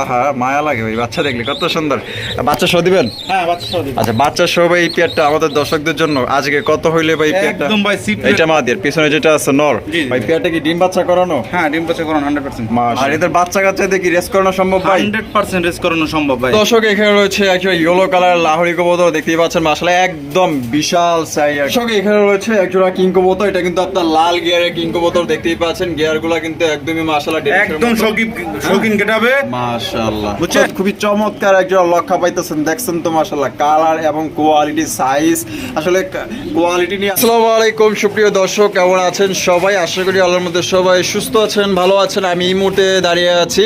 আহা মায়া লাগে ভাই বাচ্চা দেখলে কত সুন্দর। বাচ্চা সহ দিবেন? হ্যাঁ বাচ্চা সহ দিবেন। আচ্ছা বাচ্চা সহ ভাই পেয়ারটা আমাদের দর্শকদের জন্য আজকে কত হইলে ভাই পেয়ারটা? একদম ভাই সিপ এটা মাদের পিছনে যেটা আছে নর। জি, জি। ভাই পেয়ারটা কি ডিম বাচ্চা করানো? হ্যাঁ ডিম বাচ্চা করানো হান্ড্রেড পার্সেন্ট আর এদের বাচ্চা কাচ্চা দেখি রেস করানো সম্ভব ভাই? হান্ড্রেড পার্সেন্ট রেস করানো সম্ভব ভাই। দর্শক এখানে রয়েছে একটা ইয়েলো কালার লাহোরি কবুতর দেখতেই পাচ্ছেন মাসালা একদম বিশাল সাইজ দর্শক এখানে রয়েছে একজোড়া কিং কবুতর এটা কিন্তু আপনার লাল গিয়ারের কিং কবুতর দেখতেই পাচ্ছেন গিয়ারগুলা কিন্তু একদমই মাসালা একদম কেটাবে মাশাআল্লাহ। বুঝছেন? খুবই চমৎকার একজন লক্ষা পাইতেছেন। দেখছেন তো মাশাআল্লাহ কালার এবং কোয়ালিটি সাইজ। আসলে কোয়ালিটি নিয়ে আসসালামু আলাইকুম সুপ্রিয় দর্শক কেমন আছেন সবাই? আশা করি আল্লাহর মধ্যে সবাই সুস্থ আছেন ভালো আছেন। আমি এই মুহূর্তে দাঁড়িয়ে আছি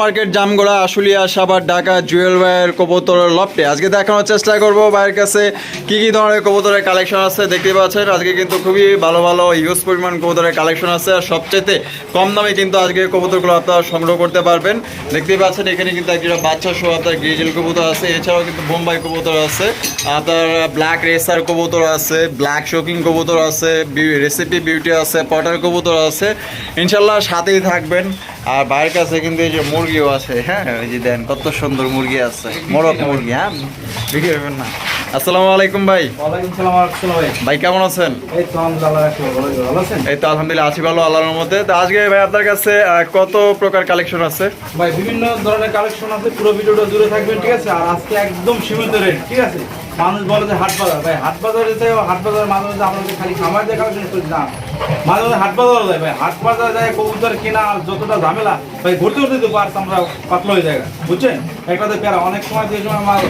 মার্কেট জামগড়া আশুলিয়া সাভার ঢাকা জুয়েল ভাইয়ের কবুতরের লফটে। আজকে দেখানোর চেষ্টা করব ভাইয়ের কাছে কি কি ধরনের কবুতরের কালেকশন আছে দেখতে পাচ্ছেন। আজকে কিন্তু খুবই ভালো ভালো ইউজ পরিমাণ কবুতরের কালেকশন আছে। আর সবচেয়ে কম দামে কিন্তু আজকে কবুতরগুলো আপনারা সংগ্রহ করতে পারবেন। দেখতেই পাচ্ছেন, এখানে কিন্তু একটা বাচ্চা সহ আপনার গ্রিজেল কবুতর আছে। এছাড়াও কিন্তু বোম্বাই কবুতর আছে, আপনার ব্ল্যাক রেসার কবুতর আছে, ব্ল্যাক শোকিং কবুতর আছে রেসিপি বিউটি আছে, পটার কবুতর আছে। ইনশাল্লাহ সাথেই থাকবেন। আর বাইরের কাছে কিন্তু এই যে মুরগিও আছে হ্যাঁ এই যে দেন কত সুন্দর মুরগি আছে মোরগ মুরগি হ্যাঁ? বিক্রি করবেন না। আসসালামু আলাইকুম ভাই। ওয়ালাইকুম সালাম আসসালাম ভাই। কেমন আছেন? এই তো আলহামদুলিল্লাহ রাখছি ভালো ভালো আছেন? এই তো আলহামদুলিল্লাহ আছি ভালো আল্লাহর মধ্যে তো আজকে ভাই আপনার কাছে কত প্রকার কালেকশন আছে? ভাই বিভিন্ন ধরনের কালেকশন আছে পুরো ভিডিওটা জুড়ে থাকবেন ঠিক আছে? আর আজকে একদম সীমিত রেট ঠিক আছে? মানুষ বলে যে হাট বাজার। ভাই, হাট বাজারে যায় হাট বাজার মাঝে মাঝে আমরা যে খালি খামার দিয়ে কালেকশন করি, না। মাঝে মাঝে হাট বাজার যায়, ভাই। হাট বাজার যায়, কবুতর কেনা, যতটা ঝামেলা, ভাই, ঘুরতে ঘুরতে তো পারছি আমরা, পাতলা হয়ে যায়। বুঝছেন? একটাতে প্যারা, অনেক সময় যে সময় মাল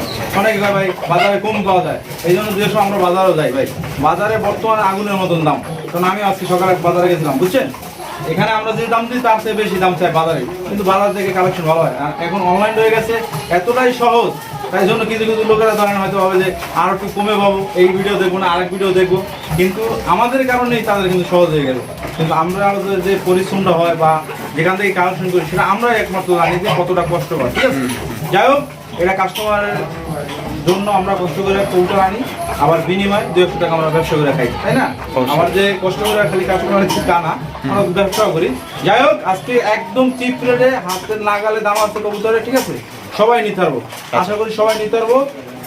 অনেক ভাই, বাজারে কম পাওয়া যায়। এই জন্য যে সময় আমরা বাজারও যাই, ভাই। বাজারে বর্তমানে আগুনের মতন দাম। কারণ আমি আজকে সকালে বাজারে গেছিলাম, বুঝছেন? এখানে আমরা যে দাম দিই, তার চেয়ে বেশি দাম চাই বাজারে। কিন্তু বাজার থেকে কালেকশন ভালো হয় আর এখন অনলাইন হয়ে গেছে, এতটাই সহজ। তাই জন্য কিছু কিছু লোকেরা ধরেন হয়তো ভাবে যে আর একটু কমে পাবো এই ভিডিও দেখব না আরেক ভিডিও দেখব। কিন্তু আমাদের কারণেই তাদের কিন্তু সহজ হয়ে গেল। কিন্তু আমরা যে- যে পরিশ্রমটা হয় বা যেখান থেকে কালেকশন করি সেটা আমরা একমাত্র জানি যে কতটা কষ্ট হয় ঠিক আছে? যাই হোক এটা কাস্টমারের জন্য আমরা কষ্ট করে কৌটা আনি আবার বিনিময় দু একশো টাকা আমরা ব্যবসা করে খাই তাই না। আমার যে কষ্ট করে খালি কাস্টমারের তা না আমরা ব্যবসাও করি। যাই হোক আজকে একদম চিপ রেটে হাতের নাগালে দাম আছে কবুতরে ঠিক আছে? সবাই নিতে পারব। আশা করি সবাই নিতে পারব।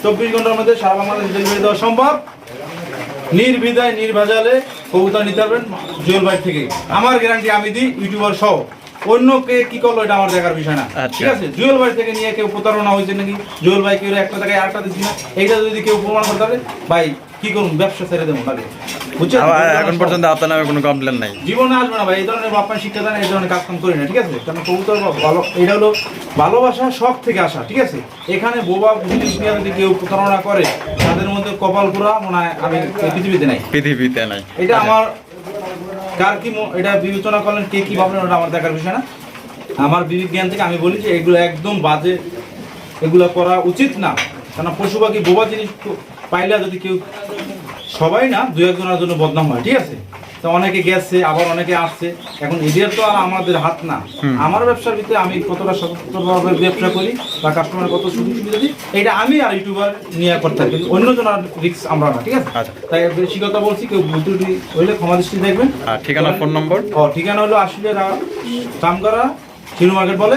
চব্বিশ ঘণ্টার মধ্যে সারা বাংলাদেশ ডেলিভারি দেওয়া সম্ভব। নির্বিধায় নির্ভেজালে কবুতর নিতে পারবেন জুয়েল ভাই থেকে। আমার গ্যারান্টি আমি দিই ইউটিউবার সহ। অন্য কে কি করল এটা আমার দেখার বিষয় না। আচ্ছা। ঠিক আছে? জুয়েল ভাই থেকে নিয়ে কেউ প্রতারণা হয়েছে নাকি? জুয়েল ভাই কেউ একটা জায়গায় আটটা দিচ্ছি না? এইটা যদি কেউ প্রমাণ করতে পারে ভাই কি করুন ব্যবসা ছেড়ে দেবো লাগে বুঝছেন? এখন পর্যন্ত আপনার নামে কোনো কমপ্লেন নাই। জীবনে আসবে না ভাই এই ধরনের বাপ্পান শিক্ষা দেন এই ধরনের কাজ কাম করি না ঠিক আছে? কারণ কবুতর ভালো এটা হলো ভালোবাসা শখ থেকে আসা ঠিক আছে? এখানে বোবা জিনিস নিয়ে যদি কেউ প্রতারণা করে তাদের মধ্যে কপাল পুরা মনে হয় আমি পৃথিবীতে নাই। পৃথিবীতে নাই। এটা আমার কার কি এটা বিবেচনা করলেন কে কি ভাবলেন ওটা আমার দেখার বিষয় না। আমার বিবেক জ্ঞান থেকে আমি বলি যে এগুলো একদম বাজে এগুলো করা উচিত না। কারণ পশু পাখি বোবা জিনিস পাইলে যদি কেউ সবাই না দু একজনের জন্য বদনাম হয় ঠিক আছে? তো অনেকে গেছে আবার অনেকে আসছে। এখন এদের তো আর আমাদের হাত না। আমার ব্যবসার ভিতরে আমি কতটা সতর্কভাবে ব্যবসা করি বা কাস্টমার কত সুযোগ সুবিধা দিই এটা আমি আর ইউটিউবার নিয়ে করতে থাকি কিন্তু অন্যজন আর রিক্স আমরা না ঠিক আছে? আচ্ছা। তাই বেশি কথা বলছি কেউ ভুল ত্রুটি হইলে ক্ষমা দৃষ্টি দেখবেন। ঠিকানা ফোন নম্বর ও ঠিকানা হলো আশুলিয়া কাম মার্কেট বলে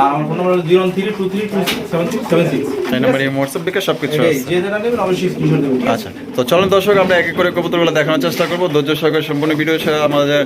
আর আমার phone number zero three two three two six seven six seven six সেই নাম্বার এই হোয়াটসঅ্যাপ বিকাশ সবকিছু এটাই, আছে। যে যেটা নেবেন অবশ্যই স্ক্রিনশট দেবেন আচ্ছা তো চলুন দর্শক আমরা এক এক করে কবুতরগুলো দেখানোর চেষ্টা করব। ধৈর্য সহকারে সম্পূর্ণ ভিডিও আমাদের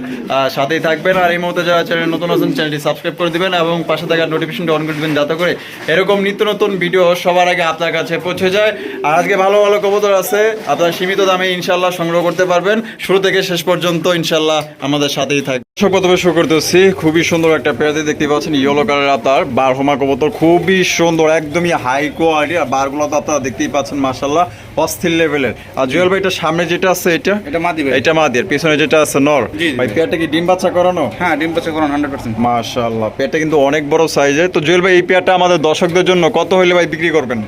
সাথেই থাকবেন। আর এই মুহূর্তে যারা চ্যানেল নতুন আছেন চ্যানেলটি সাবস্ক্রাইব করে দিবেন এবং পাশে থাকা নোটিফিকেশনটা অন করে দিবেন যাতে করে এরকম নিত্য নতুন ভিডিও সবার আগে আপনার কাছে পৌঁছে যায়। আর আজকে ভালো ভালো কবুতর আছে আপনারা সীমিত দামে ইনশাল্লাহ সংগ্রহ করতে পারবেন। শুরু থেকে শেষ পর্যন্ত ইনশাল্লাহ আমাদের সাথেই থাকবে। দর্শক, প্রথমে শুরু করতেছি খুবই সুন্দর একটা পেয়ারতে দেখতে পাচ্ছেন ইয়েলো কালার আপনার বারহমা কবুতর খুবই সুন্দর একদমই হাই কোয়ালিটি আর বারগুলো তো আপনারা দেখতেই পাচ্ছেন মাসাল্লাহ অস্থির লেভেলের আর জুয়েল ভাই এটা সামনে যেটা আছে এটা? এটা মা দিবে এটা মাদের পিছনে যেটা আছে নর। ভাই পেয়ারটা কি ডিম বাচ্চা করানো? হ্যাঁ ডিম বাচ্চা করানো হান্ড্রেড পার্সেন্ট মাসাল্লাহ পেয়ারটা কিন্তু অনেক বড় সাইজের তো জুয়েল ভাই এই পেয়ারটা আমাদের দর্শকদের জন্য কত হলে ভাই বিক্রি করবেন?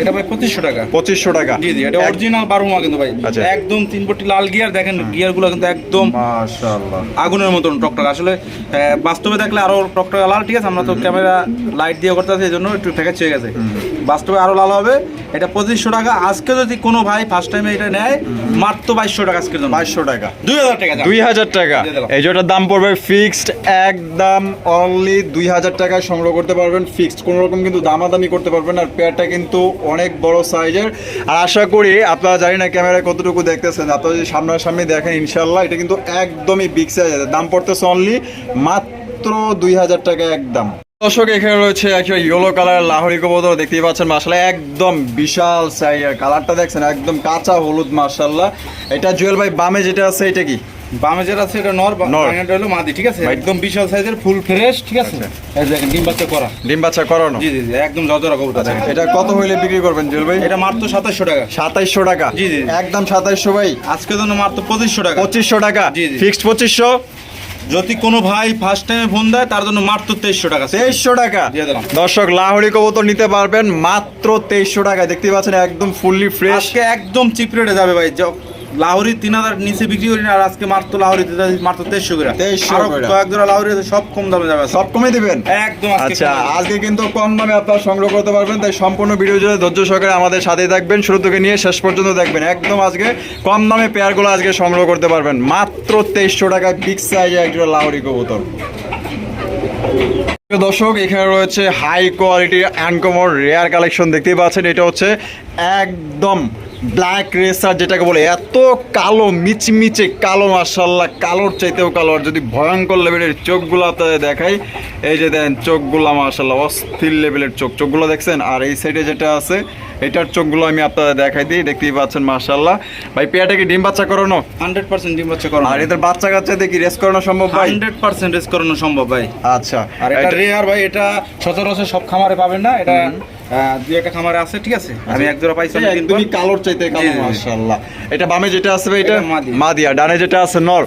এটা ভাই পঁচিশশো টাকা। পঁচিশশো টাকা। জি জি এটা অরিজিনাল বারুমা কিন্তু ভাই। আচ্ছা। একদম তিন পট্টি লাল গিয়ার দেখেন গিয়ারগুলো কিন্তু একদম আগুনের মতন টকটক। আসলে বাস্তবে দেখলে আরও টকটক লাল ঠিক আছে? আমরা তো ক্যামেরা লাইট দিয়ে করতে আছি এই জন্য একটু ফেকাচ হয়ে গেছে। বাস্তবে আরও লাল হবে। এটা পঁচিশশো টাকা। আজকে যদি কোনো ভাই ফার্স্ট টাইমে এটা নেয় মাত্র বাইশশো টাকা আজকের জন্য। বাইশশো টাকা। দুই হাজার টাকা দুই হাজার টাকা। এই যেটার দাম পড়বে ফিক্সড একদম অনলি দুই হাজার টাকায় সংগ্রহ করতে পারবেন। ফিক্সড কোনো রকম কিন্তু দামাদামি করতে পারবেন আর পেয়ারটা কিন্তু অনেক বড় সাইজের। আর আশা করি আপনারা জানি না ক্যামেরায় কতটুকু দেখতেছেন, আপনারা যদি সামনাসামনি দেখেন ইনশাল্লাহ এটা কিন্তু একদমই বিগ সাইজের দাম পড়তেছে অনলি মাত্র দুই হাজার টাকা একদম। দর্শক, এখানে রয়েছে একটা ইয়েলো কালার লাহরি কবুতর, দেখতেই পাচ্ছেন মাসাল্লাহ একদম বিশাল সাইজের কালারটা দেখছেন, একদম কাঁচা হলুদ মাসাল্লাহ এটা জুয়েল ভাই বামে যেটা আছে, এটা কি? বামে যেটা আছে এটা নর। এটা হলো মাদি ঠিক আছে? একদম বিশাল সাইজের ফুল ফ্রেশ ঠিক আছে? ডিম বাচ্চা করা। ডিম বাচ্চা করানো? জি জি একদম জজরা কবুতর। এটা কত হইলে বিক্রি করবেন জুয়েল ভাই? এটা মাত্র সাতাশশো টাকা। সাতাইশশো টাকা? জি, জি। একদম সাতাইশশো ভাই। আজকের জন্য মাত্র পঁচিশশো টাকা। পঁচিশশো টাকা। ফিক্সড পঁচিশশো? যদি কোনো ভাই ফার্স্ট টাইমে ফোন দেয় তার জন্য মাত্র তেইশশো টাকা। তেইশশো টাকা। দর্শক লাহোরি কবুতর নিতে পারবেন মাত্র তেইশশো টাকা দেখতে পাচ্ছেন একদম ফুললি ফ্রেশ একদম চিপ রেটে যাবে ভাই। লাহোরি তিন হাজার নিচে বিক্রি করি না আর আজকে মাত্র লাহোরি মাত্র তেইশশো করে। 2300 আরও করে। কয়েক জোড়া লাহোরি সব কম দামে যাবে। সব কমে দিবেন? একদম আচ্ছা আজকে কিন্তু কম দামে আপনারা সংগ্রহ করতে পারবেন তাই সম্পূর্ণ ভিডিও জুড়ে ধৈর্য সহকারে আমাদের সাথে থাকবেন শুরু থেকে নিয়ে শেষ পর্যন্ত দেখবেন। একদম আজকে কম দামে পেয়ারগুলো আজকে সংগ্রহ করতে পারবেন। মাত্র তেইশশো টাকায় বিগ সাইজে একজোড়া লাহোরি কবুতর। দর্শক এখানে রয়েছে high quality uncommon rare collection দেখতেই পাচ্ছেন এটা হচ্ছে একদম ব্ল্যাক রেসার যেটাকে বলে এত কালো মিচমিচে কালো মার্শাল্লাহ কালোর চাইতেও কালো। আর যদি ভয়ঙ্কর লেভেলের চোখগুলো আপনাদের দেখাই এই যে দেখেন চোখগুলো মার্শাল্লাহ অস্থির লেভেলের চোখ। চোখগুলো দেখছেন? আর এই সাইডে যেটা আছে এটার চোখগুলো আমি আপনাদের দেখাই দিই দেখতেই পাচ্ছেন মার্শাল্লাহ ভাই পেয়াটা কি ডিম বাচ্চা করানো? 100% ডিম বাচ্চা করানো। আর এদের বাচ্চা কাচ্চা দেখি রেস করানো সম্ভব ভাই? 100% রেস করানো সম্ভব ভাই। আচ্ছা আর এটা রেয়ার ভাই এটা সচরাচর সব খামারে পাবেন না এটা দুই একটা খামারে আছে ঠিক আছে? আমি এক জোড়া পাইছি একদমই কালোর চাইতে কালো। মাশাআল্লাহ। এটা বামে যেটা আছে ভাই এটা? মাদিয়া ডানে যেটা আছে নর।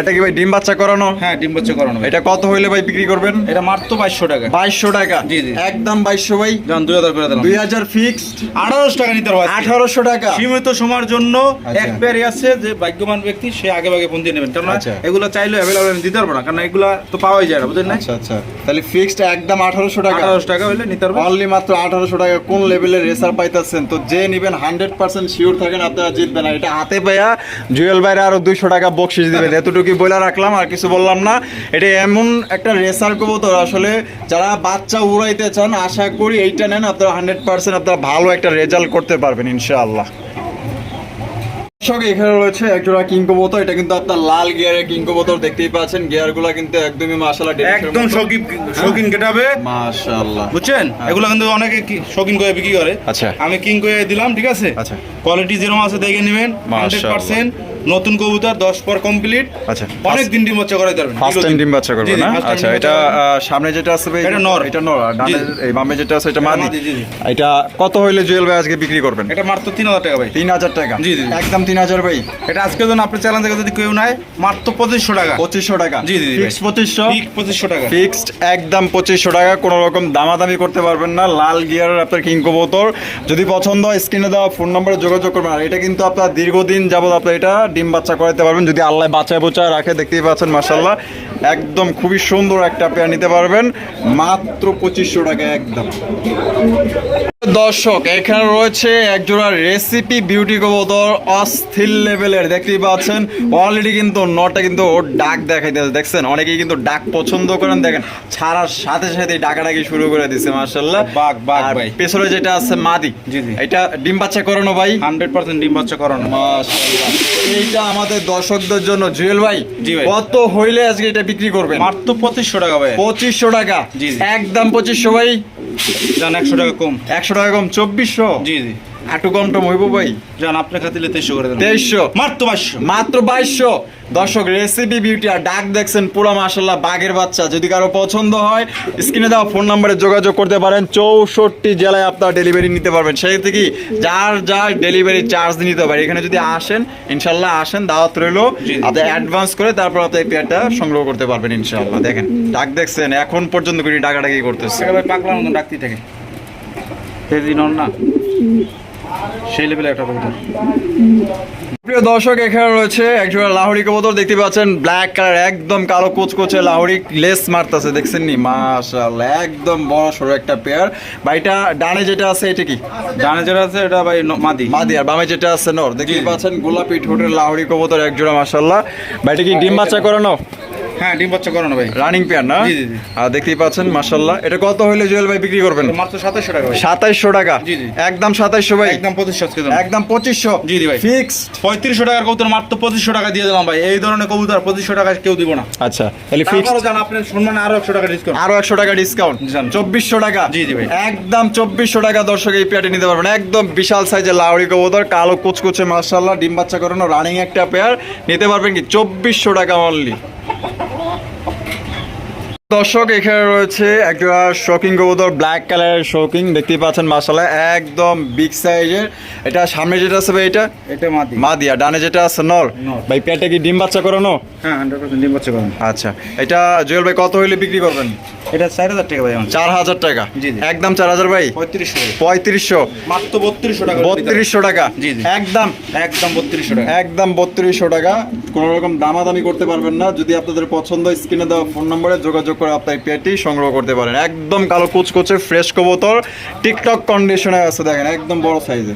এটা কি ভাই ডিম বাচ্চা করানো? হ্যাঁ ডিম বাচ্চা করানো এটা কত হইলে ভাই বিক্রি করবেন? এটা মাত্র বাইশশো টাকা। বাইশশো টাকা। জি, জি। একদম বাইশশো ভাই। যান দুই হাজার করে দিলাম। দুই হাজার ফিক্সড আঠারোশো টাকা নিতে আজকে। আঠারোশো টাকা। সীমিত সময়ের জন্য আচ্ছা। এক পেয়ারই আছে যে ভাগ্যবান ব্যক্তি সে আগে ভাগে ফোন দিয়ে নেবেন। কারণ আচ্ছা। এগুলো চাইলে অ্যাভেলেবল আমি দিতে পারব না কারণ এগুলো তো পাওয়াই যায় না বুঝলেন না? আচ্ছা আচ্ছা। তাহলে ফিক্সড একদম আঠারোশো টাকা। আঠারোশো টাকা হলে নিতে পারব। অনলি মাত্র আঠারোশো টাকা কোন লেভেলের রেসার পাইতেছেন? তো যে নিবেন হান্ড্রেড পার্সেন্ট শিওর থাকেন আপনারা জিতবেন। না এটা হাতে পাইয়া জুয়েল ভাইরা আরও দুইশো টাকা বকশিস দেবেন। এতটুকু বলে রাখলাম আর কিছু বললাম না। এটা এমন একটা রেসার কবুতর। আসলে যারা বাচ্চা উড়াইতে চান আশা করি এইটা নেন আপনারা হান্ড্রেড পার্সেন্ট আপনারা ভালো একটা রেজাল্ট করতে পারবেন ইনশাআল্লাহ। দর্শক এখানে রয়েছে একজোড়া কিং কবুতর এটা কিন্তু আপনার লাল গিয়ারের কিং কবুতর দেখতেই পাচ্ছেন। গিয়ার গিয়ারগুলো কিন্তু একদমই মাশাআল্লাহ একদম শৌখিন শৌখিন কেটাবে। মাশাআল্লাহ। বুঝছেন? এগুলা কিন্তু অনেকে কি- শৌখিন করে বিক্রি করে। আচ্ছা। আমি কিং করে দিলাম ঠিক আছে? আচ্ছা। কোয়ালিটি যেরকম আছে দেখে নেবেন। হান্ড্রেড মাশাআল্লাহ। পার্সেন্ট নতুন কবুতর দশ পর কমপ্লিট আচ্ছা। অনেক দিন ডিম বাচ্চা করে দেবেন ফার্স্ট টাইম ডিম বাচ্চা করবে না? আচ্ছা এটা সামনে যেটা আছে ভাই, এটা নর। এটা নর। ডানে এই বামে যেটা আছে এটা মাদি। এটা কত হইলে জুয়েল ভাই আজকে বিক্রি করবেন? এটা মাত্র তিন হাজার টাকা ভাই। তিন হাজার টাকা। জি, জি। একদম তিন হাজার ভাই। এটা আজকের জন্য আপনার চ্যালেঞ্জ থেকে যদি কেউ নেয় মাত্র পঁচিশশো টাকা। পঁচিশশো টাকা। জি, জি, ফিক্স পঁচিশশো। ঠিক পঁচিশশো টাকা। ফিক্সড একদম পঁচিশশো টাকা। কোনো রকম দামাদামি করতে পারবেন না। লাল গিয়ারের আপনার কিং কবুতর। যদি পছন্দ হয় স্ক্রিনে দেওয়া ফোন নম্বরে যোগাযোগ করবেন। আর এটা কিন্তু আপনার দীর্ঘদিন যাবত আপনার এটা ডিম বাচ্চা করাতে পারবেন। যদি আল্লাহ বাচ্চায় বোচায় রাখে, দেখতেই পাচ্ছেন মাসাল্লাহ একদম খুবই সুন্দর একটা পেয়ার নিতে পারবেন। মাত্র পঁচিশশো টাকা একদম। দর্শক এখানে রয়েছে একজোড়া রেসিপি বিউটি কবুতর অস্থির লেভেলের দেখতেই পাচ্ছেন অলরেডি কিন্তু নটা কিন্তু ওর ডাক দেখাইতেছে দেখছেন অনেকেই কিন্তু ডাক পছন্দ করেন। দেখেন ছাড়ার সাথে সাথে ডাকাডাকি শুরু করে দিছে মার্শাল্লাহ বাঘ, বাঘ ভাই। পেছনে যেটা আছে মাদি। এটা ডিম বাচ্চা করানো ভাই? হান্ড্রেড পার্সেন্ট ডিম বাচ্চা করানো। এইটা আমাদের দর্শকদের জন্য। জুয়েল ভাই কত হইলে আজকে এটা বিক্রি করবেন? মাত্র পঁচিশশো টাকা ভাই। পঁচিশশো টাকা। একদম পঁচিশশো ভাই। একশো টাকা কম। একশো টাকা কম চব্বিশশো? জি জি। একটু কম টম হইব ভাই। যান আপনার খাতিলে তেইশশো করে দেন। তেইশশো? মাত্র বাইশশো। মাত্র বাইশশো? দর্শক রেসিপি বিউটি আর ডাক দেখছেন পুরো মাসাল্লাহ বাঘের বাচ্চা। যদি কারও পছন্দ হয় স্ক্রিনে দেওয়া ফোন নম্বরে যোগাযোগ করতে পারেন। চৌষট্টি জেলায় আপনার ডেলিভারি নিতে পারবেন। সেই থেকে যার যার ডেলিভারি চার্জ নিতে পারে। এখানে যদি আসেন ইনশাল্লাহ আসেন দাওয়াত রইল। আপনি অ্যাডভান্স করে তারপর আপনি এই পেয়ারটা সংগ্রহ করতে পারবেন ইনশাল্লাহ দেখেন ডাক দেখছেন এখন পর্যন্ত কিন্তু ডাকাডাকি করতেছে। ভাই পাকলার ডাকতেই থাকে সেদিন না। সেই লেভেলে একটা কবুতর প্রিয় দর্শক এখানে রয়েছে একজোড়া লাহোরি কবুতর দেখতে পাচ্ছেন ব্ল্যাক কালার একদম কালো কোচকোচে লাহোরি লেস মারতেছে দেখছেন নি মাশাআল্লাহ একদম বড় সড়ো একটা পেয়ার ভাইটা ডানে যেটা আছে এটা কি? ডানে যেটা আছে এটা ভাই মাদি। মাদি আর বামে যেটা আছে নর। দেখতে পাচ্ছেন গোলাপি ঠোঁটের লাহোরি কবুতর একজোড়া মাশাআল্লাহ। ভাইটা কি ডিম বাচ্চা করানো? হ্যাঁ ডিম বাচ্চা করানো ভাই। রানিং পেয়ার না? জি, জি। আর দেখতেই পাচ্ছেন মাশাআল্লাহ। এটা কত হইলে জুয়েল ভাই বিক্রি করবেন? মাত্র সাতাশশো টাকা ভাই। সাতাইশশো টাকা? জি, জি। একদম সাতাইশশো ভাই? একদম পঁচিশশো আজকে একদম পঁচিশশো? জি, জি ভাই। ফিক্সড পঁয়ত্রিশশো টাকার কবুতর মাত্র পঁচিশশো টাকা দিয়ে দিলাম ভাই। এই ধরনের কবুতর পঁচিশশো টাকা কেউ দিব না। আচ্ছা তাহলে ফিক্সড তারপরও জান আপনার সম্মানে আরও একশো টাকা ডিসকাউন্ট আরও একশো টাকা ডিসকাউন্ট জান। চব্বিশশো টাকা? জি, জি ভাই। একদম চব্বিশশো টাকা দর্শক এই পেয়ারটি নিতে পারবেন। একদম বিশাল সাইজের লাউড়ি কবুতর কালো কুচকুচে মার্শাল্লাহ ডিম বাচ্চা করানো রানিং একটা পেয়ার নিতে পারবেন কি? চব্বিশশো টাকা অনলি দর্শক এখানে রয়েছে একটা শোকিং কবুতর ব্ল্যাক কালারের শকিং দেখতেই পাচ্ছেন মাসালা একদম বিগ সাইজের এটা সামনে যেটা আছে ভাই এটা? এটা মাদি মাদিয়া ডানে যেটা আছে নর। ভাই পেয়ারটা কি ডিম বাচ্চা করানো? হ্যাঁ ডিম বাচ্চা করানো। আচ্ছা এটা জুয়েল ভাই কত হইলে বিক্রি করবেন? এটা চার হাজার টাকা ভাই চার হাজার টাকা। একদম চার হাজার ভাই? পঁয়ত্রিশশো। পঁয়ত্রিশশো? মাত্র বত্রিশশো টাকা। বত্রিশশো টাকা। একদম? একদম বত্রিশশো টাকা। একদম বত্রিশশো টাকা। কোনো রকম দামাদামি করতে পারবেন না। যদি আপনাদের পছন্দ স্ক্রিনে দেওয়া ফোন নম্বরে যোগাযোগ করে আপনার পেটি সংগ্রহ করতে পারেন। একদম কালো কুচকুচে ফ্রেশ কবুতর। টিকটক কন্ডিশনে আছে, দেখেন, একদম বড় সাইজে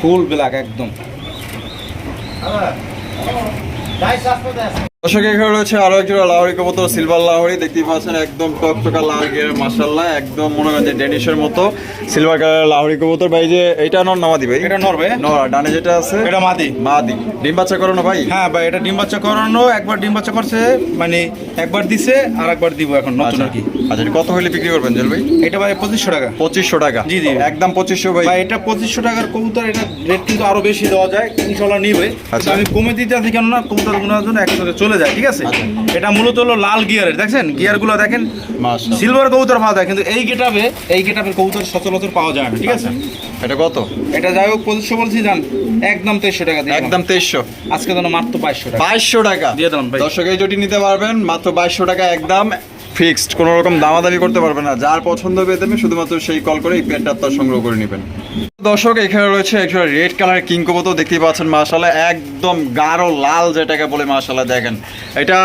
ফুল ব্ল্যাক একদম। দর্শক এখানে রয়েছে আরও একজোড়া লাহরি কবুতর সিলভার লাহরি। পাচ্ছেন একদম টকটকা লাল মাসাল্লাহ একদম মনে করেন যে ডেনিশের মতো সিলভার কালার লাহরি কবুতর। ভাই যে এইটা নর নামাদি ভাই? এটা নর ভাই। নর ডানে যেটা আছে? এটা মাদি। মাদি। ডিম বাচ্চা করো না ভাই? হ্যাঁ ভাই এটা ডিম বাচ্চা করানো একবার ডিম বাচ্চা করছে মানে একবার দিছে আর একবার দিব এখন নতুন আচ্ছা। আর কি। আচ্ছা কত হইলে বিক্রি করবেন জেল ভাই? এটা ভাই পঁচিশশো টাকা। পঁচিশশো টাকা। জি, জি। একদম পঁচিশশো ভাই। ভাই এটা পঁচিশশো টাকার কবুতর এটা রেট কিন্তু আরও বেশি দেওয়া যায় ইনশাল্লাহ নিবে। আচ্ছা। আমি কমে দিতে আছি কেন না কবুতর জন্য একসাথে চলে যায় ঠিক আছে? আচ্ছা। এটা মূলত হলো লাল গিয়ারের দেখছেন? গিয়ারগুলো দেখেন সিলভার কবুতর পাওয়া যায় কিন্তু এই গেটাপে এই গেটাপের কবুতর সচরাচর পাওয়া যায় না ঠিক আছে? এটা কত? এটা যাই হোক পঁচিশশো বলছি জান একদম তেইশশো টাকা দিয়ে একদম তেইশশো। আজকে যেন মাত্র বাইশশো টাকা। বাইশশো টাকা। দিয়ে দিলাম ভাই। দর্শক এই জটি নিতে পারবেন মাত্র বাইশশো টাকা একদম ফিক্সড কোনো রকম দামাদামি করতে পারবেন না। যার পছন্দ হবে দেবে শুধুমাত্র সেই কল করে এই পেনটা আপনার সংগ্রহ করে নেবেন। দর্শক এখানে রয়েছে একটা রেড কালার কিং কবুতর দেখতেই পাচ্ছেন মাশাল্লাহ একদম গাঢ় লাল যেটাকে বলে মাশাল্লাহ দেখেন। এটা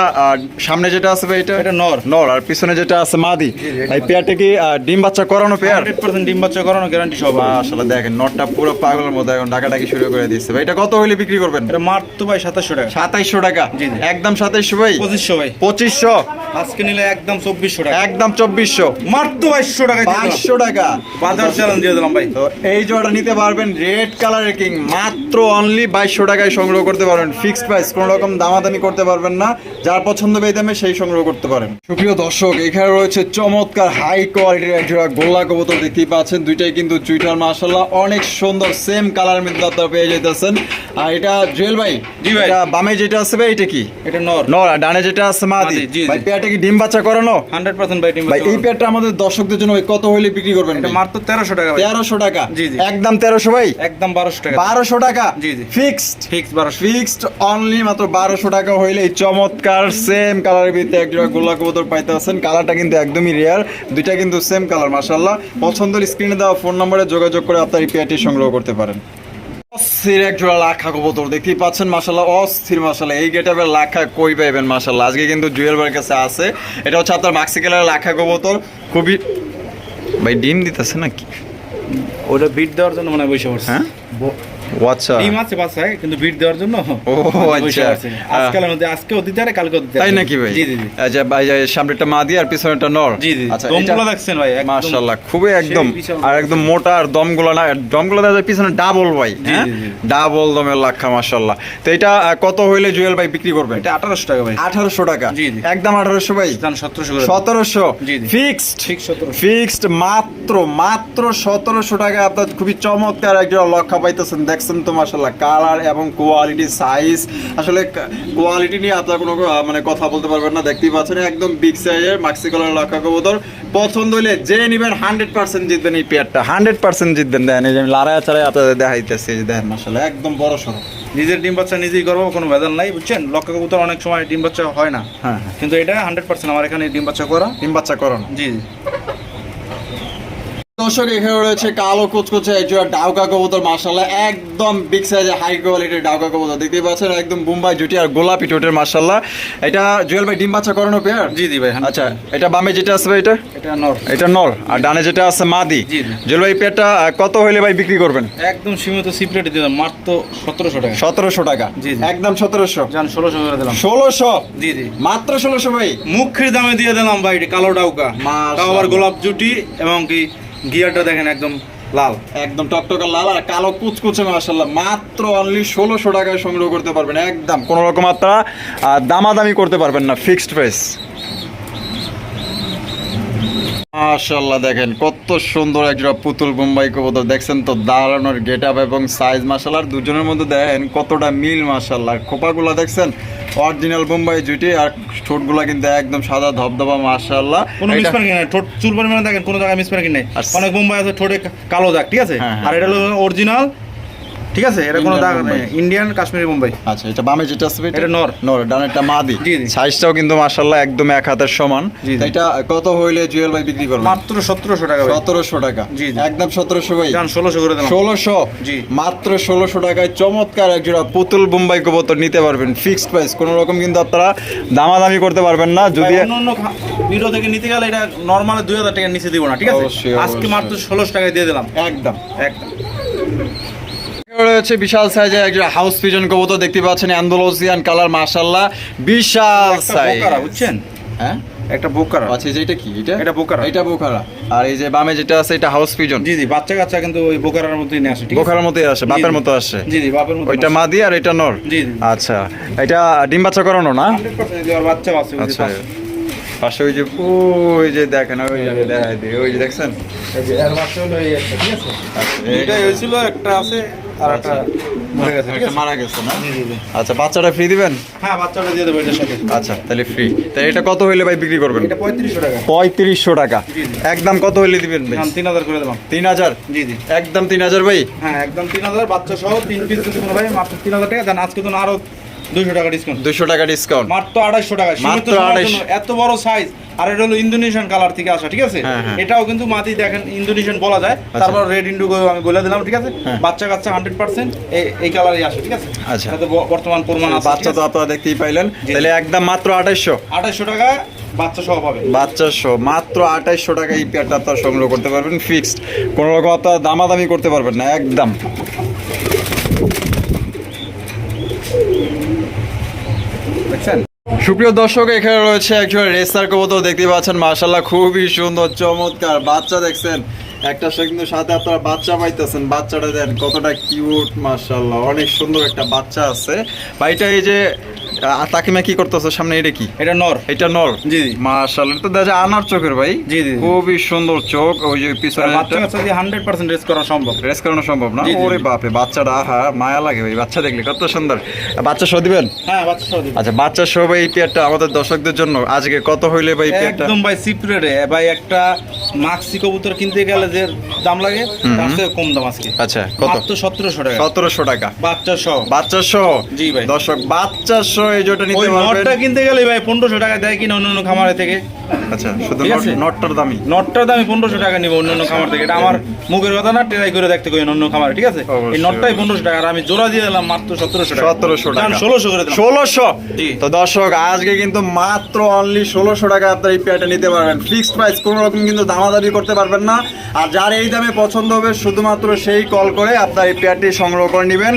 সামনে যেটা আছে ভাই এটা? এটা নর নর আর পিছনে যেটা আছে মাদি। জি, পেয়ারটা কি ডিম বাচ্চা করানো পেয়ার? হান্ড্রেড পার্সেন্ট ডিম বাচ্চা করানো গ্যারান্টি সব মাশাল্লাহ দেখেন নটটা পুরো পাগলের মতো এখন ডাকাডাকি শুরু করে দিচ্ছে ভাই এটা কত হইলে বিক্রি করবেন? এটা মাত্র ভাই সাতাশশো টাকা। সাতাইশশো টাকা? জি, জি। একদম সাতাইশশো ভাই? পঁচিশশো ভাই। পঁচিশশো? আজকে নিলে একদম চব্বিশশো টাকা। একদম চব্বিশশো। মাত্র বাইশশো টাকা বাইশশো টাকা। বাজার চ্যালেঞ্জ দিয়ে দিলাম ভাই। তো এই জোড়াটা নিতে পারবেন রেড কালারের কিং। মাত্র অনলি বাইশশো টাকায় সংগ্রহ করতে পারবেন। ফিক্সড প্রাইস কোনো রকম দামাদামি করতে পারবেন না। যার পছন্দ পেয়ে দামে সেই সংগ্রহ করতে পারেন। সুপ্রিয় দর্শক এখানে রয়েছে চমৎকার হাই কোয়ালিটির এক জোড়া গোল্লা কবুতর দেখতেই পাচ্ছেন। দুইটাই কিন্তু চুইটার মাশাল্লাহ। অনেক সুন্দর সেম কালারের মধ্যে আপনারা পেয়ে যেতেছেন আর এটা জুয়েল ভাই? জি ভাই। এটা বামে যেটা আছে ভাই এটা কি? এটা নর। নর আর ডানে যেটা আছে মাদি। মাদি। ভাই পেয়ারটা কি ডিম বাচ্চা করানো? হান্ড্রেড পার্সেন্ট ভাই ডিম ভাই এই। পেয়ারটা আমাদের দর্শকদের জন্য কত হইলে বিক্রি করবেন এটা মাত্র তেরোশো টাকা ভাই। তেরোশো টাকা। জি, জি। একদম তেরোশো ভাই? একদম বারোশো টাকা। বারোশো টাকা? জি, জি। ফিক্সড ফিক্স বারোশো। ফিক্সড অনলি মাত্র বারোশো টাকা হইলে এই চমৎকার সেম কালারের ভিতরে এক জোড়া গোল্লা কবুতর পাইতে আছেন কালারটা কিন্তু একদমই রেয়ার দুইটা কিন্তু সেম কালার মাশাল্লাহ পছন্দের স্ক্রিনে দেওয়া ফোন নম্বরে যোগাযোগ করে আপনার এই পেয়ারটি সংগ্রহ করতে পারেন। অস্থির এক জোড়া লাখা কবুতর দেখতেই পাচ্ছেন মাশাল্লাহ অস্থির মাশাল্লাহ এই গেটাপের লাখা কই পাইবেন মাশাল্লাহ আজকে কিন্তু জুয়েল ভাইয়ের কাছে আছে। এটা হচ্ছে আপনার মাক্সি লাখা কবুতর। খুবই ভাই ডিম দিতেছে নাকি? ওটা বিট দেওয়ার জন্য মানে বসে পড়ছে। হ্যাঁ? ও আচ্ছা। ডিম আছে বাসায় কিন্তু বিট দেওয়ার জন্য ও, আচ্ছা। আছে। মধ্যে আজকেও দিতে পারে কালকেও দিতে তাই নাকি ভাই? জি জি জি। আচ্ছা ভাই সামনেটা মা দিয়ে আর পিছনেটা নর। জি জি। আচ্ছা দমগুলো দেখছেন ভাই মাশাআল্লাহ খুবই একদম। আর একদম মোটা আর দমগুলো না দমগুলো দেখা পিছনে ডাবল ভাই হ্যাঁ? জি, জি। ডাবল দমের লাক্ষা মাশাআল্লাহ। তো এটা কত হইলে জুয়েল ভাই বিক্রি করবেন এটা টাকা ভাই। টাকা। একদম আঠারোশো ভাই? জান সতেরোশো করে সতেরোশো? জি, জি। ফিক্সড ফিক্সড মাত্র মাত্র সতেরোশো টাকা আপনার খুবই চমৎকার একজন লক্ষ্য পাইতেছেন দেখছেন তো মাসাল্লাহ কালার এবং কোয়ালিটি সাইজ আসলে কোয়ালিটি নিয়ে আপনার কোনো মানে কথা বলতে পারবেন না। দেখতেই পাচ্ছেন একদম বিগ সাইজের মাক্সি কালার লক্ষ্য কবুতর। পছন্দ হইলে যে নিবেন হান্ড্রেড পার্সেন্ট জিতবেন এই পেয়ারটা হান্ড্রেড পার্সেন্ট জিতবেন। দেখেন এই যে আমি লাড়ায় চাড়াই আপনাদের দেখাইতেছি দেখেন মাসাল্লাহ একদম বড় সড়ো। নিজের ডিম বাচ্চা নিজেই করব কোনো ভেজাল নাই বুঝছেন? লক্ষ কবুতর অনেক সময় ডিম বাচ্চা হয় না। হ্যাঁ হ্যাঁ। কিন্তু এটা হান্ড্রেড পার্সেন্ট আমার এখানে ডিম বাচ্চা করা। ডিম বাচ্চা করানো। জি জি। দর্শক এখানে রয়েছে কালো কুচকুচে একজোড়া ডাউকা কবুতর মার্শাল্লাহ একদম বিগ সাইজের হাই কোয়ালিটির ডাউকা কবুতর। দেখতেই পাচ্ছেন একদম বোম্বাই জুটি আর গোলাপি টোটের মার্শাল্লাহ এটা জুয়েল ভাই ডিম বাচ্চা করানো পেয়ার জি জি ভাই আচ্ছা এটা বামে যেটা আছে ভাই এটা? এটা নর। এটা নর আর ডানে যেটা আছে মাদি। জুয়েল ভাই পেয়ারটা কত হইলে ভাই বিক্রি করবেন? একদম সীমিত সিপ্রেটে দিলাম মাত্র সতেরোশো টাকা। সতেরোশো টাকা। জি। একদম সতেরোশো। যান ষোলোশো করে দিলাম। ষোলোশো? জি জি। মাত্র ষোলোশো ভাই? মুখের দামে দিয়ে দিলাম ভাই কালো ডাউকা। আবার গোলাপ জুটি এবং কি গিয়ারটা দেখেন একদম লাল। একদম টকটকা লাল আর কালো কুচকুচে মাসাল্লাহ মাত্র অনলি ষোলোশো টাকায় সংগ্রহ করতে পারবেন একদম। কোনো রকম আপনারা দামাদামি করতে পারবেন না ফিক্সড প্রাইস মাশাল্লাহ দেখেন কত সুন্দর একজোড়া পুতুল বোম্বাই কবুতর। দেখছেন তো দাঁড়ানোর গেট আপ এবং সাইজ মাসাল্লাহ আর দুজনের মধ্যে দেখেন কতটা মিল মাসাল্লাহ খোপাগুলা দেখছেন অরিজিনাল বোম্বাই জুটি আর ঠোঁটগুলা কিন্তু একদম সাদা ধবধবা মাশাআল্লাহ। কোনো মিস মার্কিং নাই ঠোঁট চুল পরিমাণে দেখেন কোনো জায়গায় মিস মার্কিং আর অনেক বোম্বাই আছে ঠোঁটে কালো দাগ ঠিক আছে? হ্যাঁ, হ্যাঁ। আর এটা হলো অরিজিনাল ঠিক আছে? এটা কোনো দাগ। নেই। ইন্ডিয়ান কাশ্মীরি মুম্বাই আচ্ছা এটা বামে যেটা আছে এটা নর। নর ডানেরটা মাদি। সাইজটাও কিন্তু মাশাআল্লাহ একদম এক হাতের সমান। এটা কত হইলে জুয়েল ভাই বিক্রি করবেন? মাত্র সতেরোশো টাকা ভাই। সতেরোশো টাকা। জি, জি। একদম সতেরোশো ভাই। যান ষোলোশো করে দিলাম। ষোলোশো? জি। মাত্র ষোলোশো টাকায় চমৎকার এক জোড়া পুতুল বোম্বাই কবুতর নিতে পারবেন। ফিক্সড প্রাইস কোনো রকম কিন্তু আপনারা দামাদামি করতে পারবেন না। যদি অন্য খা- থেকে নিতে গেলে এটা নর্মালি দুই হাজার টাকার নিচে দিব না ঠিক আছে? আজকে মাত্র ষোলোশো টাকায় দিয়ে দিলাম। একদম। একদম। রয়েছে বিশাল সাইজের হাউস পিজন কবুতর দেখতে পাচ্ছেন অ্যান্ডোলোজিয়ান কালার মাশাল্লাহ বিশাল সাইজ বুঝছেন? হ্যাঁ? একটা বোকারা। আচ্ছা এই যে এটা কি? এটা? এটা বোকারা। এটা বোকারা। আর এই যে বামে যেটা আছে এটা হাউস পিজন জি জি বাচ্চা কাচ্চা কিন্তু ওই বোকারার মতোই নিয়ে আসে আছে? মতোই আসে বাপের। মতো আসে। জি জি বাপের মতো ওইটা মাদি আর এটা নর? জি। আচ্ছা এটা ডিম বাচ্চা করানো না? হান্ড্রেড পার্সেন্ট ওর বাচ্চা আছে আচ্ছা। পাশে ওই যে ওই যে দেখেন ওই যে দেখাই দিই ওই যে দেখছেন? এটাই হয়েছিল একটা আছে আর একটা আচ্ছা। ফ্রি আচ্ছা, হ্যাঁ, আচ্ছা, এটা কত ভাই বিক্রি করবেন? পঁয়ত্রিশশো টাকা। একদম কত হইলে দিবেন তিন হাজার করে তিন হাজার? একদম তিন হাজার ভাই? হ্যাঁ একদম তিন হাজার বাচ্চা সহ তিন পিস হাজার টাকা আজকে তো আরও টাকা টাকা মাত্র টাকা। মাত্র 250 এত বড় সাইজ আর এটা হলো ইন্দোনেশিয়ান কালার থেকে আসা ঠিক আছে? হ্যাঁ, হ্যাঁ। এটাও কিন্তু মাটি দেখেন বলা আচ্ছা। তারপর রেড আমি বলে দিলাম ঠিক আছে? হ্যাঁ। বাচ্চা কাচ্চা 100% এই ঠিক আছে? আচ্ছা। বর্তমান আছে দেখতেই পাইলেন। একদম মাত্র টাকা বাচ্চা সহ মাত্র সংগ্রহ করতে পারবেন ফিক্সড দামাদামি করতে পারবেন না একদম। দেখছেন? সুপ্রিয় দর্শক, এখানে রয়েছে একজন রেসার কবুতর, দেখতে পাচ্ছেন মার্শাল্লাহ খুবই সুন্দর, চমৎকার বাচ্চা দেখছেন। একটা সে কিন্তু সাথে আপনারা বাচ্চা পাইতেছেন, বাচ্চাটা দেন, কতটা কিউট মার্শাল্লাহ অনেক সুন্দর একটা বাচ্চা আছে। ভাইটা এই যে তাকিমা কি করতেছে? সামনে এটা কি? এটা নর। এটা নর? জি, জি। তো দেখা আনার চোখের ভাই। জি, জি। খুবই সুন্দর চোখ ওই যে পিছনে বাচ্চা রেস করা সম্ভব। রেস করানো সম্ভব না? ওরে বাপে বাচ্চাটা আহা মায়া লাগে ভাই বাচ্চা দেখলে কত সুন্দর। বাচ্চা সহ দিবেন? হ্যাঁ বাচ্চা সহ দিবে। আচ্ছা বাচ্চা সহ ভাই পেয়ারটা আমাদের দর্শকদের জন্য। আজকে কত হইলে ভাই পেয়ারটা একদম ভাই সিপ্রেটে ভাই একটা মাক্সি কবুতর কিনতে গেলে যে দাম লাগে তার থেকে কম দাম আজকে। আচ্ছা কত? মাত্র সতেরোশো টাকা। সতেরোশো টাকা। বাচ্চা সহ বাচ্চা সহ জি ভাই। দর্শক বাচ্চা সহ এই জোটা ওই পারবেন। নটটা কিনতে গেলে ভাই পনেরোশো টাকা দেয় কিনা অন্য অন্য খামারে থেকে। আচ্ছা শুধু ঠিক আছে? নটটার দামি নটটার দামে পনেরোশো টাকা নিবো অন্য অন্য খামার থেকে। এটা আমার মুখের কথা না ট্রাই করে দেখতে কই অন্য খামারে ঠিক আছে? এই নটটাই পনেরোশো টাকা আর আমি জোড়া দিয়ে দিলাম মাত্র সতেরোশো টাকা। সতেরোশো টাকা। ষোলোশো করে দিলাম। ষোলোশো? জি। তো দর্শক আজকে কিন্তু মাত্র অনলি ষোলোশো টাকা আপনার এই পেয়ারটা নিতে পারবেন। ফিক্সড প্রাইস কোনো রকম কিন্তু দামাদামি করতে পারবেন না। আর যার এই দামে পছন্দ হবে শুধুমাত্র সেই কল করে আপনার এই পেয়ারটি সংগ্রহ করে নেবেন।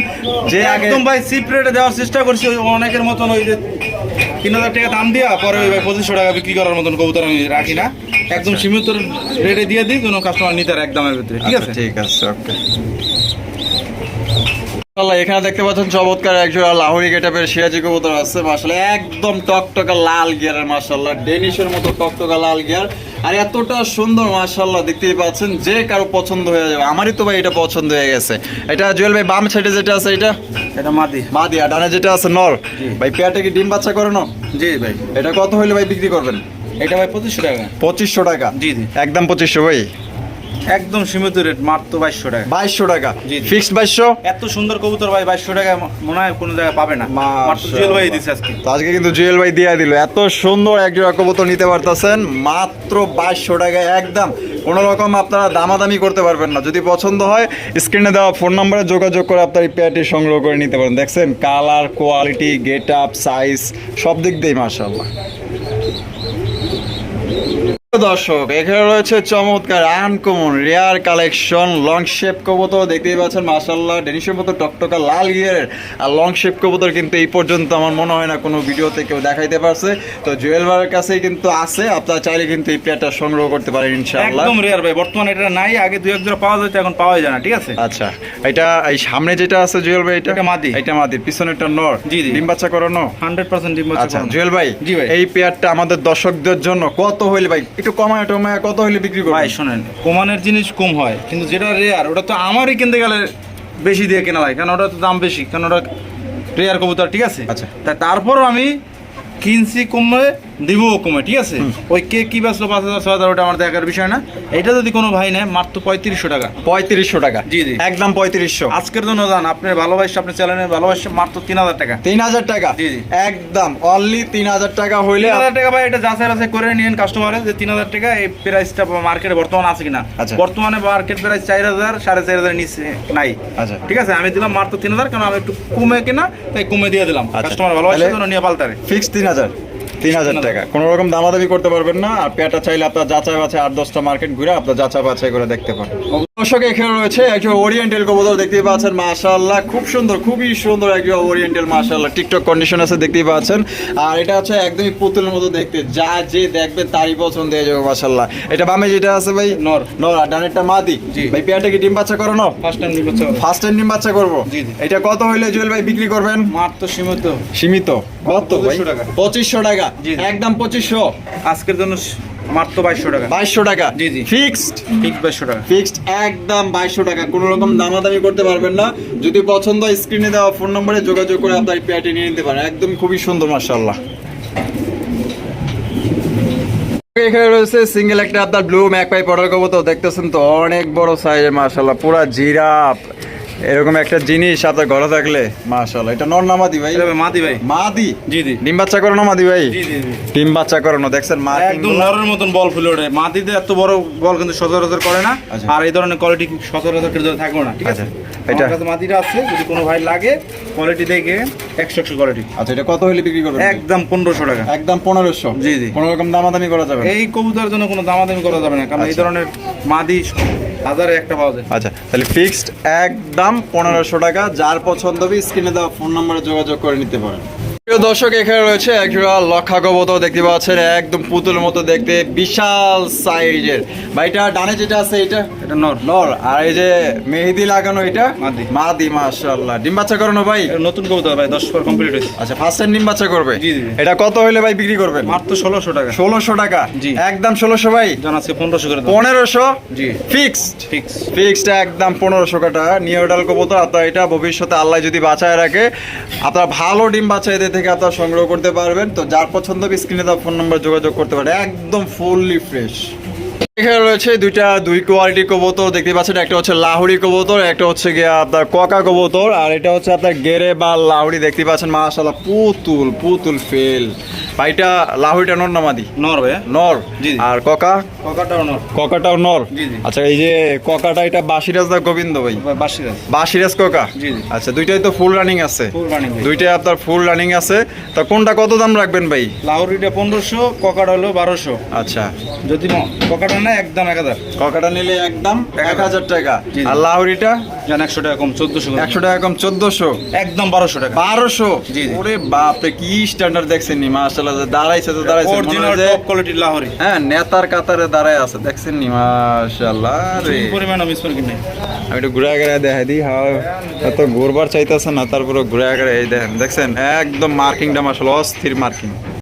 যে আগে একদম ভাই চিপ রেটে দেওয়ার চেষ্টা করছি ওই অনেকের মতন ওই যে তিন হাজার টাকা দাম দিয়া পরে ওই পঁচিশশো টাকা বিক্রি করার মতন কবুতর আমি রাখি না। একদম সীমিত রেটে দিয়ে দিই কোনো কাস্টমার নিতে আর একদমের ভিতরে। ঠিক আছে? আচ্ছা, ঠিক আছে ওকে এখানে দেখতে পাচ্ছেন চমৎকার একজোড়া লাহোরি গেটাপের সিরাজি কবুতর আছে মাসাল্লাহ একদম টকটকা লাল গিয়ারের মাসাল্লাহ ডেনিশের মতো টকটকা লাল গিয়ার। আর এতটা সুন্দর মাসাল্লাহ দেখতেই পাচ্ছেন যে কারও পছন্দ হয়ে যাবে। আমারই তো ভাই এটা পছন্দ হয়ে গেছে। এটা জুয়েল ভাই বাম সাইডে যেটা আছে এটা? এটা মাদি। মাদি আর ডানে যেটা আছে নর। ভাই পেয়ারটা কি ডিম বাচ্চা করানো জি ভাই। এটা কত হইলে ভাই বিক্রি করবেন? এটা ভাই পঁচিশশো টাকা। পঁচিশশো টাকা? জি, জি। একদম পঁচিশশো ভাই। একদম সীমিত রেট মাত্র বাইশশো টাকা। বাইশশো টাকা। ফিক্সড বাইশশো? এত সুন্দর কবুতর ভাই বাইশশো টাকা মনে হয় কোনো জায়গায় পাবে না। জুয়েল ভাই দিচ্ছে আজকে। তো আজকে কিন্তু জুয়েল ভাই দিয়ে দিল। এত সুন্দর এক জোড়া কবুতর নিতে পারতেছেন মাত্র বাইশশো টাকায় একদম। কোনো রকম আপনারা দামাদামি করতে পারবেন না। যদি পছন্দ হয় স্ক্রিনে দেওয়া ফোন নম্বরে যোগাযোগ করে আপনার এই পেয়ারটি সংগ্রহ করে নিতে পারেন। দেখছেন colour quality get up size সব দিক দিয়েই মার্শাল্লাহ দর্শক এখানে রয়েছে চমৎকার uncommon rare collection long shape কবুতর। দেখতেই পাচ্ছেন মাসাল্লাহ ডেনিশের মতো টকটকা লাল গিয়ারের। আর লং শেপ কবুতর কিন্তু এই পর্যন্ত আমার মনে হয় না কোনো ভিডিওতে কেউ দেখাইতে পারছে। তো জুয়েল ভাইয়ের কাছেই কিন্তু আছে আপনারা চাইলে কিন্তু এই পেয়ারটা সংগ্রহ করতে পারেন ইনশাআল্লাহ। একদম রেয়ার ভাই বর্তমানে এটা নাই আগে দুই এক জোড়া পাওয়া যেত এখন পাওয়া যায় না ঠিক আছে? আচ্ছা এটা এই সামনে যেটা আছে জুয়েল ভাই এটা? এটা মাদি। এটা মাদি পিছনেরটা নর। জি, জি। ডিম বাচ্চা করানো হান্ড্রেড পার্সেন্ট ডিম আচ্ছা জুয়েল ভাই জি ভাই। এই পেয়ারটা আমাদের দর্শকদের জন্য কত হইলে ভাই? একটু কমায় টমায় কত হলে বিক্রি করবেন ভাই শোনেন কমানের জিনিস কম হয় কিন্তু যেটা রেয়ার ওটা তো আমারই কিনতে গেলে বেশি দিয়ে কেনা লাগে কারণ ওটা তো দাম বেশি কারণ ওটা রেয়ার কবুতর ঠিক আছে আচ্ছা। তা তারপরও আমি কিনছি কমে দিবও কমে ঠিক আছে? ওই কে কি বেচলো পাঁচ হাজার ছয় হাজার ওটা আমার দেখার বিষয় না। এটা যদি কোনো ভাই নেয় মাত্র পঁয়ত্রিশশো টাকা। পঁয়ত্রিশশো টাকা? জি, জি। একদম পঁয়ত্রিশশো। আজকের জন্য যান আপনার ভালোবাসা আপনার চ্যানেলের ভালোবাসা মাত্র তিন হাজার টাকা। তিন হাজার টাকা? জি, জি। একদম অনলি তিন হাজার টাকা হইলে হাজার টাকা ভাই এটা যাচাই বাছাই করে নিন কাস্টমারে যে তিন হাজার টাকা এই প্রাইসটা মার্কেটে বর্তমানে আছে কিনা। আচ্ছা। বর্তমানে মার্কেট প্রাইস চার হাজার সাড়ে চার হাজার নিচে নাই। আচ্ছা। ঠিক আছে? আমি দিলাম মাত্র তিন হাজার কারণ আমি একটু কমে কিনা তাই কমে দিয়ে দিলাম। আচ্ছা। কাস্টমার ভালোবাসার তাহলে- জন্য নিয়ে পাল্টারে ফিক্স তিন হাজার। তিন হাজার টাকা। কোনো রকম দামাদামি করতে পারবেন না। আর পেটা চাইলে আপনার যাচাই বাছাই আট, দশটা মার্কেট ঘুরে আপনার যাচাই বাছাই করে দেখতে পারেন। দর্শক এখানে রয়েছে একজন ওরিয়েন্টাল কবুতর দেখতেই পাচ্ছেন মাশাআল্লাহ খুব সুন্দর খুবই সুন্দর একজন ওরিয়েন্টাল মাশাআল্লাহ টিকটক কন্ডিশন আছে দেখতেই পাচ্ছেন। আর এটা হচ্ছে একদমই পুতুলের মতো দেখতে যা যে দেখবে তারই পছন্দ হয়ে যাবে মাশাআল্লাহ। এটা বামে যেটা আছে ভাই? নর। নর আর ডানেরটা মাদি। ভাই পেয়ারটা কি ডিম বাচ্চা করানো ফার্স্ট টাইম নিবো ফার্স্ট টাইম ডিম বাচ্চা করব। এটা কত হইলে জুয়েল ভাই বিক্রি করবেন? মাত্র সীমিত। সীমিত। কত ভাই। পঁচিশশো টাকা। একদম পঁচিশশো। আজকের জন্য মাত্র বাইশশো টাকা। বাইশশো টাকা? জি, জি। ফিক্সড? ঠিক বাইশশো টাকা। ফিক্সড একদম বাইশশো টাকা। কোনো রকম দামাদামি করতে পারবেন না। যদি পছন্দ স্ক্রিনে দেওয়া ফোন নম্বরে যোগাযোগ করে আপনার নিয়ে নিতে পারেন। একদম খুবই সুন্দর এখানে রয়েছে সিঙ্গেল একটা আপনার ব্লু ম্যাক পাই পটার কবুতর। দেখতেছেন তো অনেক বড় সাইজের মার্শাল্লাহ পুরা জিরাফ। এরকম একটা জিনিস আপনার ঘরে থাকলে মার্শাল্লাহ এটা নর ভাই এটা ভাই? মাদি ভাই। মাদি? জি জি। ডিম বাচ্চা করানো মাদি ভাই? জি জি ডিম বাচ্চা করানো দেখছেন মা একদম নরের মতন বল ফুলে ওঠে। মাটিতে এত বড় বল কিন্তু সচরাচর করে না আচ্ছা। আর এই ধরনের কোয়ালিটি সচরাচর কিন্তু থাকবে না ঠিক আছে? আচ্ছা, এটা- কাছে আছে যদি কোনো ভাই লাগে কোয়ালিটি দেখে একশো একশো কোয়ালিটি আচ্ছা এটা কত হলে বিক্রি করবেন একদম পনেরোশো টাকা। একদম পনেরোশো? জি, জি। কোনো রকম দামাদামি করা যাবে এই কবুতরের জন্য কোনো দামাদামি করা যাবে না কারণ এই আচ্ছা। ধরনের মাদি হাজারে একটা পাওয়া যায়। আচ্ছা তাহলে ফিক্সড একদম পনেরোশো টাকা। যার পছন্দ হবে স্ক্রিনে দেওয়া ফোন নম্বরে যোগাযোগ করে নিতে পারেন। প্রিয় দর্শক এখানে রয়েছে একটা লক্ষা কবুতর দেখতে পাচ্ছেন একদম পুতুলের মতো দেখতে বিশাল সাইজের। ভাইটা ডানে যেটা আছে এটা? এটা নর। নর। আর এই যে মেহেদি লাগানো এটা? মাদি। মাদি মাশাআল্লাহ। ডিম বাচ্চা করানো ভাই? নতুন কবুতর ভাই দশ পর কমপ্লিট হয়েছে। আচ্ছা ফার্স্ট টাইম ডিম বাচ্চা করবে? জি, জি। এটা কত হইলে ভাই বিক্রি করবেন? মাত্র ষোলোশো টাকা। ষোলোশো টাকা? জি। একদম ষোলোশো ভাই? জানাচ্ছে পনেরোশো করে দাও। পনেরোশো? জি। ফিক্সড ফিক্স ফিক্সড একদম পনেরোশো টাকা নিউডাল কবুতর আপনার এটা ভবিষ্যতে আল্লাহ যদি বাঁচায় রাখে আপনার ভালো ডিম বাচ্চা এদের থেকে আপনার সংগ্রহ করতে পারবেন। তো যার পছন্দ হবে স্ক্রিনে তার ফোন নাম্বার যোগাযোগ করতে পারেন। একদম ফুললি ফ্রেশ এখানে রয়েছে দুইটা, দুই কোয়ালিটি কবুতর। দেখতে পাচ্ছেন, একটা হচ্ছে লাহুড়ি কবুতর, একটা হচ্ছে গিয়ে আপনার ককা কবুতর, আর এটা হচ্ছে আপনার গেরে বা লাহুড়ি দেখতে পাচ্ছেন মাসাল্লাহ পুতুল পুতুল ফেল ভাইটা লাহুড়িটা নর নামাদি নর ভাই নর। আর ককা? ককাটাও নর। ককাটাও নর। আচ্ছা এই যে ককাটা এটা বাসিরাজ দা গোবিন্দ ভাই? বাসিরাজ। বাসিরাজ কোকা। আচ্ছা দুইটাই তো ফুল রানিং আছে। ফুল রানিং দুইটাই আপনার ফুল রানিং আছে। তা কোনটা কত দাম রাখবেন ভাই? লাহোরিটা পনেরোশো ককাটা হলো বারোশো। আচ্ছা। যদি ককাটা না একদম এক হাজার। ককাটা নিলে একদম এক হাজার। টাকা। আর লাহুরিটা? জান একশো টাকা কম চোদ্দশো একশো টাকা কম চোদ্দশো। একদম বারোশো টাকা। বারোশো। ওরে বাপরে কি স্ট্যান্ডার্ড দেখছেন নি? মাশাআল্লাহ যায় দাঁড়াইছে তো দাঁড়াইছে অরিজিনাল টপ কোয়ালিটির লাহোরি হ্যাঁ নেতার কাতারে দাঁড়ায় আছে দেখছেন নি? মাশাআল্লাহ রে। পরিমাণ মিস করি নাই আমি একটু ঘুরে ঘুরে দেখাই দিই হ্যাঁ এত ঘুরবার চাইতেছে না তারপরে ঘুরে ঘুরে এই দেখেন দেখছেন? একদম মার্কিংটা মাসাল অস্থির মার্কিং